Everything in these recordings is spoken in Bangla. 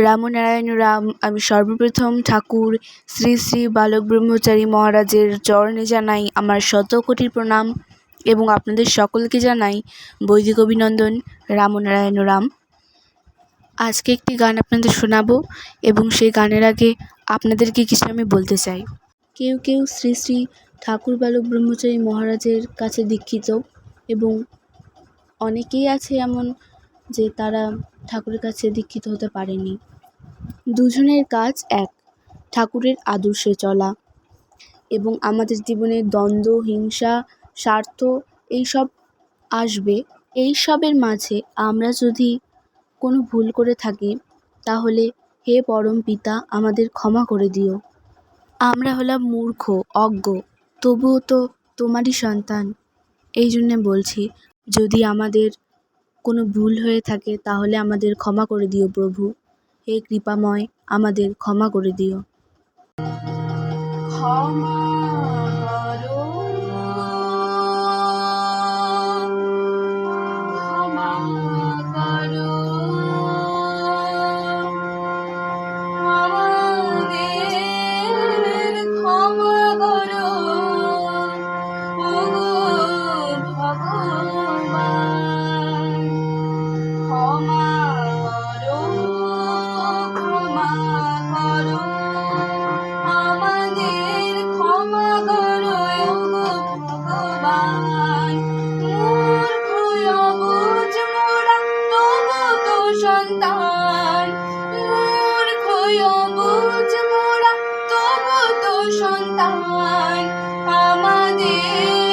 রামনারায়ণ রাম, আমি সর্বপ্রথম ঠাকুর, শ্রী শ্রী বালক ব্রহ্মচারী মহারাজের চরণে জানাই আমার শত কোটি প্রণাম এবং আপনাদের সকলকে জানাই বৈদিক অভিনন্দন, রামনারায়ণ রাম। আজকে একটি গান আপনাদের শোনাবো এবং সেই গানের আগে আপনাদেরকে কিছু আমি বলতে চাই। কেউ কেউ শ্রী শ্রী ঠাকুর বালক ব্রহ্মচারী মহারাজের কাছে দীক্ষিত এবং অনেকেই আছে এমন যে তারা ঠাকুরের কাছে দীক্ষিত হতে পারেনি। দুজনের কাজ এক, ঠাকুরের আদর্শে চলা এবং আমাদের জীবনে দ্বন্দ্ব, হিংসা, স্বার্থ এইসব আসবে। এইসবের মাঝে আমরা যদি কোনো ভুল করে থাকি, তাহলে হে পরম পিতা, আমাদের ক্ষমা করে দিও। আমরা হলাম মূর্খ, অজ্ঞ, তবুও তো তোমারই সন্তান। এই জন্যে বলছি, যদি আমাদের কোনো ভুল হয়ে থাকে, তাহলে আমাদের ক্ষমা করে দিও প্রভু। হে কৃপাময়, আমাদের ক্ষমা করে দিও। ক্ষমা সন্তান আমাদের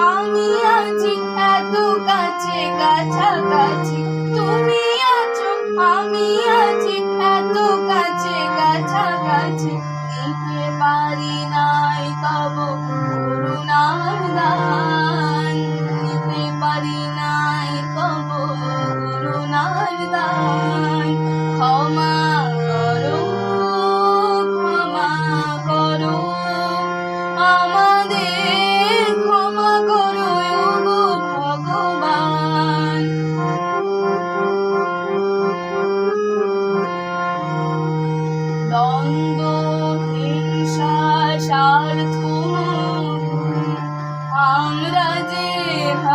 আমি আছি এত কাছে, কাছাকাছি। তুমি আছো, আমি আছি এত কাছে, কাছাকাছি। নিতে পারি নাই, তব করুণার দান। নিতে পারি নাই, তব করুণার দান। ক্ষমা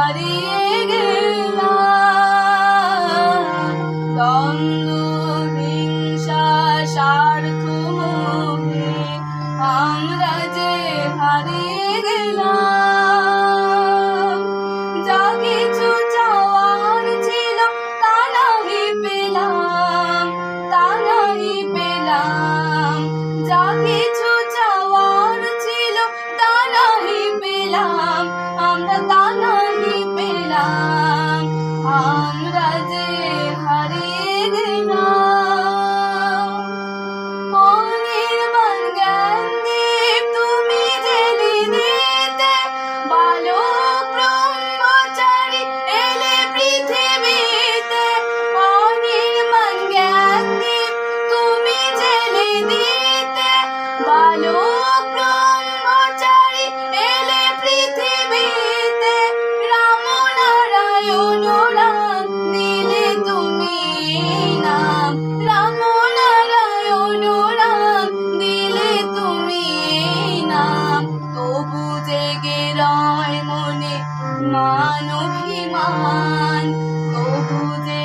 Maria. লয় মনে মান অভিমান তবু যে